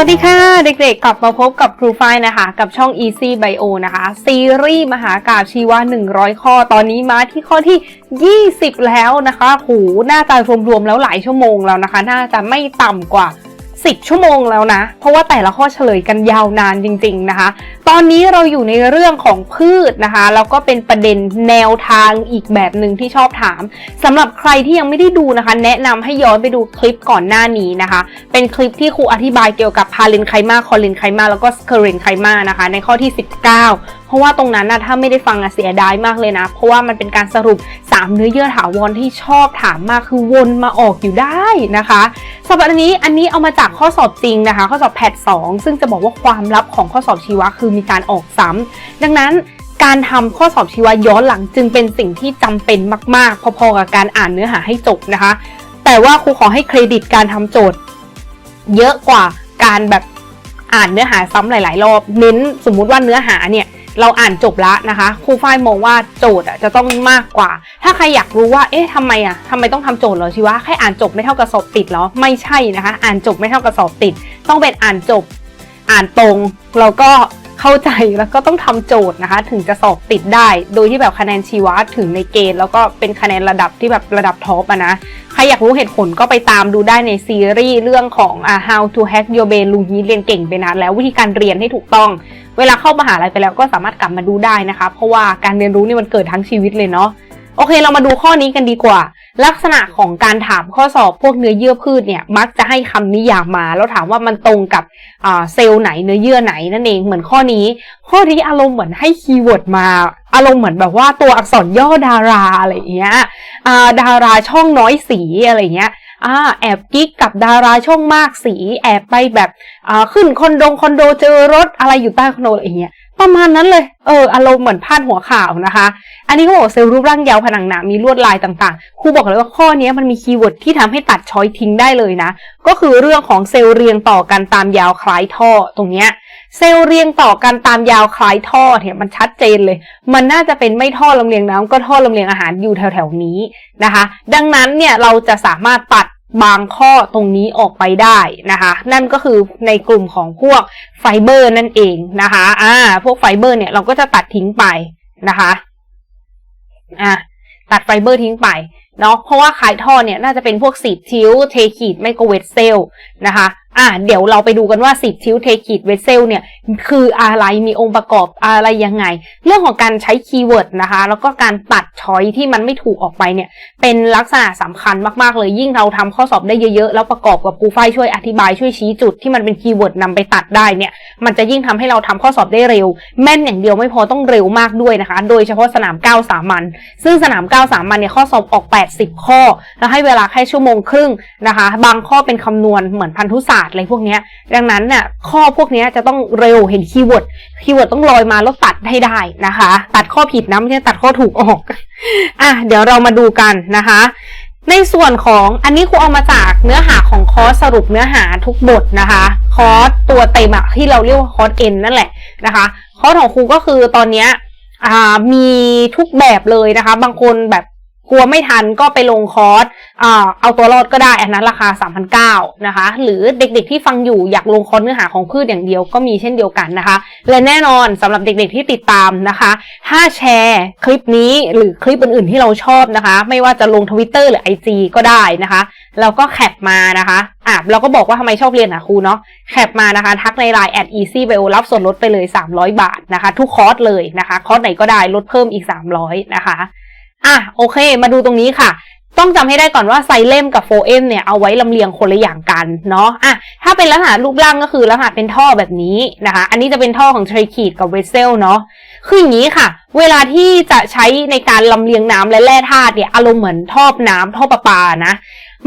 วัสดีค่ะ เด็กๆ กลับมาพบกับครูฝ้ายนะคะ กับช่อง Easy Bio นะคะ ซีรีส์มหากาบชีวะ 100 ข้อตอนนี้มาที่ข้อที่ 20 แล้วนะคะโหน่าจะรวมๆแล้วหลายชั่วโมงแล้วนะคะ น่าจะไม่ต่ำกว่า 10 ชั่วโมงแล้วนะ เพราะว่าแต่ละข้อเฉลยกันยาวนานจริง ๆนะคะ ตอนนี้เราอยู่ในเรื่องของพืชนะคะ แล้วก็เป็นประเด็นแนวทางอีกแบบหนึ่งที่ชอบถามสำหรับใครที่ยังไม่ได้ดูนะคะ แนะนำให้ย้อนไปดูคลิปก่อนหน้านี้นะคะ เป็นคลิปที่ครูอธิบายเกี่ยวกับพาเลนไคมาคอลินไคมาแล้วก็สเคเรนไคมานะคะ ในข้อที่ 19เพราะว่าตรงนั้นนะถ้าไม่ได้ฟังอะเสียดายมากเลยนะ เพราะว่ามันเป็นการสรุป 3 เนื้อเยื่อถาวรที่ชอบถามมากคือวนมาออกอยู่ได้นะคะสำหรับอันนี้อันนี้เอามาจากข้อสอบจริงนะคะ ข้อสอบแพท2ซึ่งจะบอกว่าความลับของข้อสอบชีวะคือมีการออกซ้ำดังนั้นการทำข้อสอบชีวะย้อนหลังจึงเป็นสิ่งที่จำเป็นมาก ๆ พอๆกับการอ่านเนื้อหาให้จบนะคะ แต่ว่าครูขอให้เครดิตการทำโจทย์ เยอะกว่าการแบบอ่านเนื้อหาซ้ำหลาย ๆ รอบ เน้นสมมุติว่าเนื้อหาเนี่ย เราอ่านจบแล้วนะคะครูฝ้ายมองว่าโจทย์อะจะต้องมากกว่า ถ้าใครอยากรู้ว่าเอ๊ะทำไมอะทำไมต้องทำโจทย์เหรอชีวะแค่อ่านจบไม่เท่ากับสอบติดเหรอไม่ใช่นะคะ อ่านจบไม่เท่ากับสอบติด ต้องเป็นอ่านจบ อ่านตรงแล้วก็ เข้าใจแล้วก็ต้องทำโจทย์นะคะ ถึงจะสอบติดได้ โดยที่แบบคะแนนชีวะถึงในเกณฑ์แล้วก็เป็นคะแนนระดับที่แบบระดับท็อปอะนะใครอยากรู้เหตุผลก็ไปตามดูได้ในซีรีส์เรื่องของอ่า how to hack your brain ลุงยีเรียนเก่งไปนานแล้ววิธีการเรียนให้ถูกต้อง เวลาเข้ามหาลัยไปแล้วก็สามารถกลับมาดูได้นะคะ เพราะว่าการเรียนรู้นี่มันเกิดทั้งชีวิตเลยเนาะ โอเคเรามาดูข้อนี้กันดีกว่า ลักษณะของการถามข้อสอบพวกเนื้อเยื่อพืชเนี่ยมักจะให้คำนิยามมา แล้วถามว่ามันตรงกับเซลล์ไหนเนื้อเยื่อไหนนั่นเองเหมือนข้อนี้ ข้อนี้อารมณ์เหมือนให้คีย์เวิร์ดมาอารมณ์เหมือนแบบว่าตัวอักษรย่อดาราอะไรเงี้ยดาราช่องน้อยสีอะไรเงี้ยอ่าแอบกิ๊กกับดาราช่องมากสี แอบไปแบบขึ้นคอนโดคอนโดเจอรถอะไรอยู่ใต้คอนโดอะไรเงี้ย ประมาณนั้นเลย เออ อารมณ์เหมือนพาดหัวข่าวนะคะ อันนี้เขาบอกเซลล์รูปร่างยาวผนังหนามีลวดลายต่างๆ ครูบอกเลยว่าข้อนี้มันมีคีย์เวิร์ดที่ทำให้ตัดช้อยทิ้งได้เลยนะ ก็คือเรื่องของเซลล์เรียงต่อกันตามยาวคล้ายท่อตรงเนี้ย เซลล์เรียงต่อกันตามยาวคล้ายท่อเนี่ยมันชัดเจนเลย มันน่าจะเป็นไม่ท่อลำเลียงน้ำก็ท่อลำเลียงอาหารอยู่แถวๆนี้นะคะ ดังนั้นเนี่ยเราจะสามารถตัด บางข้อตรงนี้ออกไปได้นะคะ นั่นก็คือในกลุ่มของพวกไฟเบอร์นั่นเองนะคะอ่าพวกไฟเบอร์เนี่ยเราก็จะตัดทิ้งไปนะคะอะตัดไฟเบอร์ทิ้งไปเนาะเพราะว่าขายท่อเนี่ยน่าจะเป็นพวกสีทิวเทขีดไมโครเวฟเซลนะคะ อะเดี๋ยวเราไปดูกันว่าสีทิวเทขีดเวฟเซลเนี่ยคืออะไรมีองค์ประกอบอะไรยังไง เรื่องของการใช้คีย์เวิร์ดนะคะ แล้วก็การตัดช้อยที่มันไม่ถูกออกไปเนี่ย เป็นลักษณะสำคัญมากๆ เลยยิ่งเราทำข้อสอบได้เยอะๆ แล้วประกอบกับครูฝ้ายช่วยอธิบายช่วยชี้จุดที่มันเป็นคีย์เวิร์ดนำไปตัดได้เนี่ย มันจะยิ่งทำให้เราทำข้อสอบได้เร็ว แม่นอย่างเดียวไม่พอต้องเร็วมากด้วยนะคะ โดยเฉพาะสนาม9สามัญซึ่งสนาม9สามัญเนี่ยข้อสอบออก 80 ข้อ แล้วให้เวลาแค่ชั่วโมงครึ่งนะคะ บางข้อเป็นคำนวณเหมือนพันธุศาสตร์อะไรพวกนี้ดังนั้นเนี่ยข้อพวกนี้จะต้องเร็วเห็นคีย์เวิร์ดคีย์เวิร์ดต้องลอยมาแล้วตัดให้ได้นะคะ ตัดข้อผิดนะไม่ใช่ตัดข้อถูกออกอะเดี๋ยวเรามาดูกันนะคะ ในส่วนของอันนี้ครูเอามาจากเนื้อหาของคอร์สสรุปเนื้อหาทุกบทนะคะ คอร์สตัวเต็มอะที่เราเรียกว่าคอร์สเอ็นนั่นแหละนะคะคอร์สของครูก็คือตอนเนี้ยอ่ามีทุกแบบเลยนะคะ บางคนแบบ กลัวไม่ทันก็ไปลงคอร์สเอาตัวรอดก็ได้อันนั้นราคา 3,900นะคะ หรือเด็กๆที่ฟังอยู่อยากลงคอร์สเนื้อหาของพืชอย่างเดียวก็มีเช่นเดียวกันนะคะ และแน่นอนสำหรับเด็กๆที่ติดตามนะคะ ถ้าแชร์คลิปนี้หรือคลิปอื่นๆที่เราชอบนะคะ ไม่ว่าจะลงทวิตเตอร์หรือ IG ก็ได้นะคะเราก็แคปมานะคะอะเราก็บอกว่าทำไมชอบเรียนอะครูเนาะแคปมานะคะ ทักในไลน์ at easy bio รับส่วนลดไปเลย 300 บาทนะคะ ทุกคอร์สเลยนะคะ คอร์สไหนก็ได้ลดเพิ่มอีก 300นะคะ อะโอเค มาดูตรงนี้ค่ะ ต้องจำให้ได้ก่อนว่าไซเลมกับโฟเอมเนี่ยเอาไว้ลำเลียงคนละอย่างกันเนาะอะถ้าเป็นลักษณะรูปร่างก็คือลักษณะเป็นท่อแบบนี้นะคะ อันนี้จะเป็นท่อของเทรคีดกับเวสเซลเนาะคืออย่างนี้ค่ะ เวลาที่จะใช้ในการลำเลียงน้ำและแร่ธาตุเนี่ยอารมณ์เหมือนท่อน้ำท่อประปานะ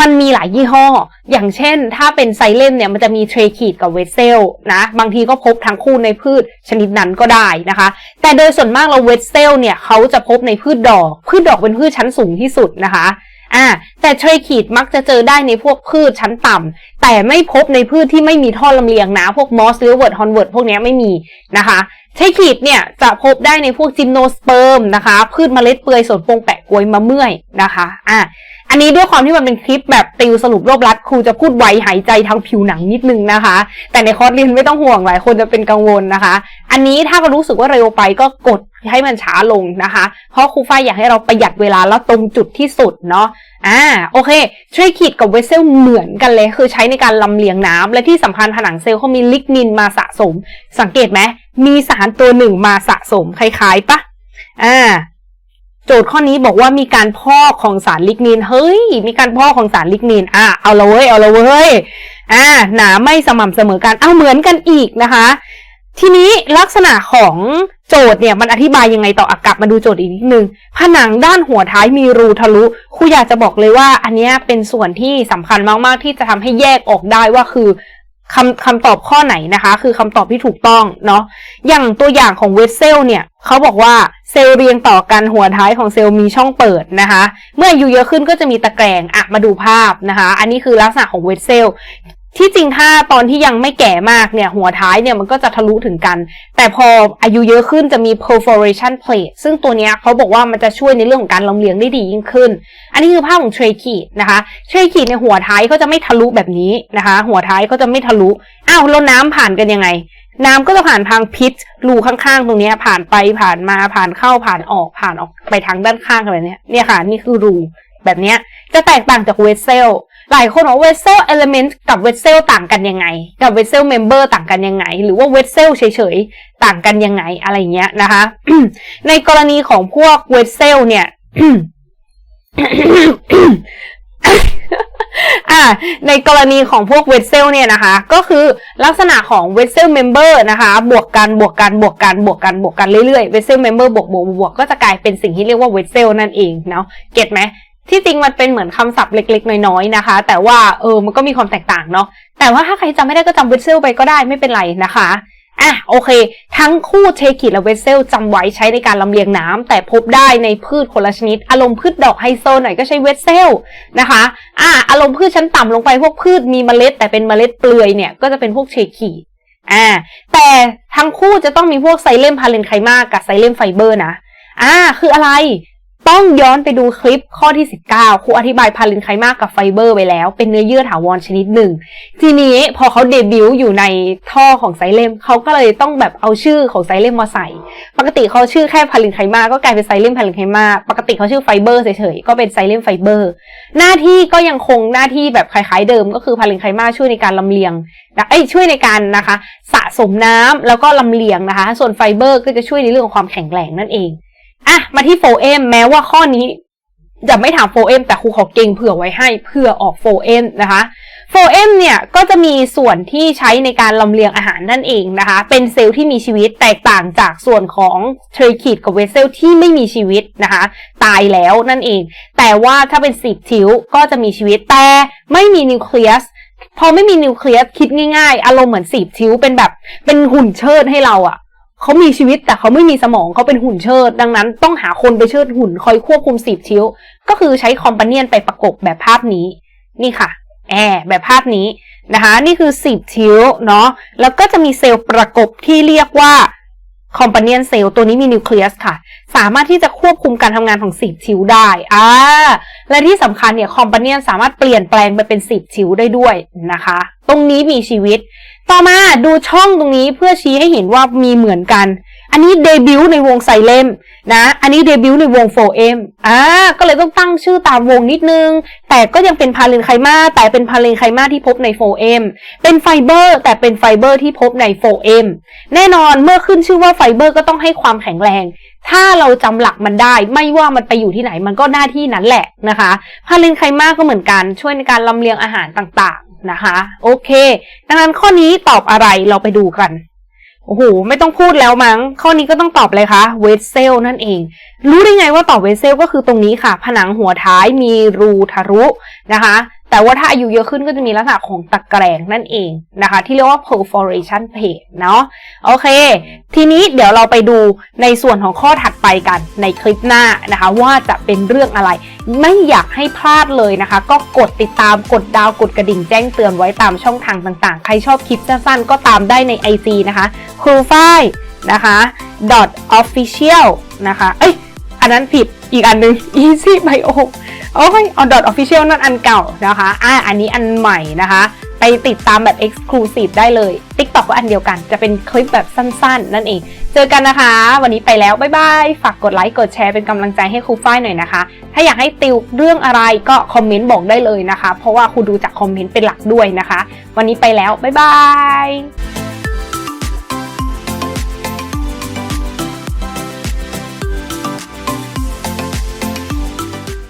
มันมีหลายยี่ห้อ อย่างเช่น ถ้าเป็นไซเลมเนี่ยมันจะมีเทรคีดกับเวสเซลนะ บางทีก็พบทั้งคู่ในพืชชนิดนั้นก็ได้นะคะ แต่โดยส่วนมากเราเวสเซลเนี่ยเขาจะพบในพืชดอก พืชดอกเป็นพืชชั้นสูงที่สุดนะคะอ่าแต่เทรคีดมักจะเจอได้ในพวกพืชชั้นต่ำแต่ไม่พบในพืชที่ไม่มีท่อลำเลียงนะ พวกมอสซิลเวิร์ดฮอนเวิร์ดพวกนี้ไม่มีนะคะเทคนิคเนี่ยจะพบได้ในพวกจิมโนสเปิร์มนะคะ พืชเมล็ดเปลือยสนปงแปะกล้วยมะเมื่อยนะคะอะ อันนี้ด้วยความที่มันเป็นคลิปแบบติวสรุปรวบรัดครูจะพูดไวหายใจทางผิวหนังนิดนึงนะคะ แต่ในคอร์สเรียนไม่ต้องห่วงหลายคนจะเป็นกังวลนะคะ อันนี้ถ้ารู้สึกว่าเร็วไปก็กดให้มันช้าลงนะคะ เพราะครูฝ้ายอยากให้เราประหยัดเวลาแล้วตรงจุดที่สุดเนาะอ่าโอเคทรคิดกับเวสเซลเหมือนกันเลย คือใช้ในการลำเลียงน้ำและที่สำคัญผนังเซลล์เขามีลิกนินมาสะสม สังเกตไหมมีสารตัวหนึ่งมาสะสมคล้ายๆปะอ่า โจทย์ข้อนี้บอกว่ามีการพอกของสารลิกนินเฮ้ย มีการพอกของสารลิกนินอะ เอาละเว้ย เอาละเว้ย อ่า หนาไม่สม่ำเสมอกัน เอาเหมือนกันอีกนะคะ ทีนี้ลักษณะของโจทย์เนี่ยมันอธิบายยังไงต่ออากลับมาดูโจทย์อีกนิดนึง ผนังด้านหัวท้ายมีรูทะลุครูอยากจะบอกเลยว่า อันนี้เป็นส่วนที่สำคัญมากๆที่จะทำให้แยกออกได้ว่าคือ คำคำตอบข้อไหนนะคะ คือคำตอบที่ถูกต้องเนาะอย่างตัวอย่างของเวสเซลเนี่ยเขาบอกว่าเซลล์เรียงต่อกันหัวท้ายของเซลล์มีช่องเปิดนะคะ เมื่ออายุเยอะขึ้นก็จะมีตะแกรงอะมาดูภาพนะคะ อันนี้คือลักษณะของเวสเซล ที่จริงถ้าตอนที่ยังไม่แก่มากเนี่ยหัวท้ายเนี่ยมันก็จะทะลุถึงกัน แต่พออายุเยอะขึ้นจะมี perforation plate ซึ่งตัวนี้เขาบอกว่ามันจะช่วยในเรื่องของการลำเลียงได้ดียิ่งขึ้น อันนี้คือภาพของ trachea นะคะ trachea ในหัวท้ายก็จะไม่ทะลุแบบนี้นะคะ หัวท้ายก็จะไม่ทะลุ อ้าวแล้วน้ำผ่านกันยังไง น้ำก็จะผ่านทางพิษรูข้างๆ ตรงนี้ผ่านไปผ่านมาผ่านเข้าผ่านออกผ่านออกไปทางด้านข้างอะไรเนี่ยเนี่ยค่ะนี่คือรูแบบนี้จะแตกต่างจากเวสเซล หลายคนบอกเวสเซลเอลเมนต์กับเวสเซลต่างกันยังไง กับเวสเซลเมมเบอร์ต่างกันยังไง หรือว่าเวสเซลเฉยๆ ต่างกันยังไงอะไรเงี้ยนะคะ ในกรณีของพวกเวสเซลเนี่ยอ่าในกรณีของพวกเวสเซลเนี่ยนะคะ ก็คือลักษณะของเวสเซลเมมเบอร์นะคะ บวกกันบวกกันบวกกันบวกกันบวกกันเรื่อยๆเวสเซลเมมเบอร์บวกบวกบวกก็จะกลายเป็นสิ่งที่เรียกว่าเวสเซลนั่นเองเนาะเก็ตไหม ที่จริงมันเป็นเหมือนคำศัพท์เล็กๆ น้อยๆนะคะ แต่ว่าเออมันก็มีความแตกต่างเนาะแต่ว่าถ้าใครจำไม่ได้ก็จำเวสเซลไปก็ได้ไม่เป็นไรนะคะอะโอเค ทั้งคู่เทคิดและเวสเซลจำไว้ใช้ในการลำเลียงน้ำแต่พบได้ในพืชคนละชนิด อารมณ์พืชดอกไฮโซหน่อยก็ใช้เวสเซลนะคะอะอารมณ์พืชชั้นต่ำลงไปพวกพืชมีเมล็ด แต่เป็นเมล็ดเปลือยเนี่ยก็จะเป็นพวกเทคิดอ่าแต่ทั้งคู่จะต้องมีพวกไซเลมพาเลนไคมากับไซเลมไฟเบอร์นะอ่าคืออะไร ต้องย้อนไปดูคลิปข้อที่ 19ครูอธิบายพาลินไคมากับไฟเบอร์ไปแล้ว เป็นเนื้อเยื่อถาวรชนิดหนึ่ง ทีนี้พอเขาเดบิวต์อยู่ในท่อของไซเลมเขาก็เลยต้องแบบเอาชื่อของไซเลมมาใส่ ปกติเขาชื่อแค่พาลินไคมาก็กลายเป็นไซเลมพาลินไคมาปกติเขาชื่อไฟเบอร์เฉยๆก็เป็นไซเลมไฟเบอร์หน้าที่ก็ยังคงหน้าที่แบบคล้ายๆเดิม ก็คือพาลินไคมาช่วยในการลำเลียงนะเอ้ยช่วยในการนะคะ สะสมน้ำแล้วก็ลำเลียงนะคะ ส่วนไฟเบอร์ก็จะช่วยในเรื่องของความแข็งแรงนั่นเอง อะมาที่โฟเอมแม้ว่าข้อนี้จะไม่ถามโฟเอมแต่ครูขอเก่งเผื่อไว้ให้เพื่อออกโฟเอมนะคะโฟเอมเนี่ยก็จะมีส่วนที่ใช้ในการลำเลียงอาหารนั่นเองนะคะ เป็นเซลล์ที่มีชีวิตแตกต่างจากส่วนของเทรคิดกับเวสเซลที่ไม่มีชีวิตนะคะ ตายแล้วนั่นเอง แต่ว่าถ้าเป็นสิบทิวก็จะมีชีวิตแต่ไม่มีนิวเคลียสพอไม่มีนิวเคลียสคิดง่ายๆ อารมณ์เหมือนสีบทิ้วเป็นแบบเป็นหุ่นเชิดให้เราอะ เขามีชีวิตแต่เขาไม่มีสมองเขาเป็นหุ่นเชิด ดังนั้นต้องหาคนไปเชิดหุ่นคอยควบคุมสีบทิ้ว ก็คือใช้คอมพาเนียนไปประกบแบบภาพนี้ นี่ค่ะแอร์แบบภาพนี้นะคะ นี่คือสีบทิ้วเนาะแล้วก็จะมีเซลล์ประกบที่เรียกว่าคอมพาเนียนเซลล์ตัวนี้มีนิวเคลียสค่ะ สามารถที่จะควบคุมการทำงานของสีบทิ้วได้อ่าและที่สำคัญเนี่ยคอมพาเนียนสามารถเปลี่ยนแปลงไปเป็นสีบทิ้วได้ด้วยนะคะ ตรงนี้มีชีวิต ต่อมาดูช่องตรงนี้เพื่อชี้ให้เห็นว่ามีเหมือนกัน อันนี้เดบิวต์ในวงไซเลมนะ อันนี้เดบิวต์ในวงโฟเอมอ่า ก็เลยต้องตั้งชื่อตามวงนิดนึง แต่ก็ยังเป็นพาเลนไคมาแต่เป็นพาเลนไคมาที่พบในโฟเอมเป็นไฟเบอร์แต่เป็นไฟเบอร์ที่พบในโฟเอมแน่นอนเมื่อขึ้นชื่อว่าไฟเบอร์ก็ต้องให้ความแข็งแรง ถ้าเราจำหลักมันได้ ไม่ว่ามันไปอยู่ที่ไหนมันก็หน้าที่นั้นแหละนะคะ พาเลนไคมาก็เหมือนกันช่วยในการลำเลียงอาหารต่าง นะคะ โอเค ดังนั้นข้อนี้ตอบอะไรเราไปดูกัน โอ้โห ไม่ต้องพูดแล้วมั้ง ข้อนี้ก็ต้องตอบเลยคะเวสเซลนั่นเอง รู้ได้ไงว่าตอบเวสเซลก็คือตรงนี้ค่ะ ผนังหัวท้ายมีรูทะลุนะคะ แต่ว่าถ้าอายุเยอะขึ้นก็จะมีลักษณะของตะแกรงนั่นเองนะคะ ที่เรียกว่า perforation plate เนาะโอเค ทีนี้เดี๋ยวเราไปดูในส่วนของข้อถัดไปกันในคลิปหน้านะคะ ว่าจะเป็นเรื่องอะไร ไม่อยากให้พลาดเลยนะคะ ก็กดติดตามกดดาวกดกระดิ่งแจ้งเตือนไว้ตามช่องทางต่างๆ ใครชอบคลิปสั้นๆก็ตามได้ใน IG นะคะครูฝ้ายนะคะ dot official นะคะ เอ้ย อันนั้นผิดอีกอันนึง easy bio โอ้ยออนดอทออฟฟิเชียลนั่นอันเก่านะคะอ่าอันนี้อันใหม่นะคะ ไปติดตามแบบ Exclusive ได้เลย TikTok ก็อันเดียวกัน จะเป็นคลิปแบบสั้นๆ นั่นเอง เจอกันนะคะ วันนี้ไปแล้ว บ๊ายบาย ฝากกดไลค์กดแชร์เป็นกำลังใจให้ครูฝ้ายหน่อยนะคะ ถ้าอยากให้ติวเรื่องอะไรก็คอมเมนต์บอกได้เลยนะคะ เพราะว่าครูดูจากคอมเมนต์เป็นหลักด้วยนะคะ วันนี้ไปแล้ว บ๊ายบาย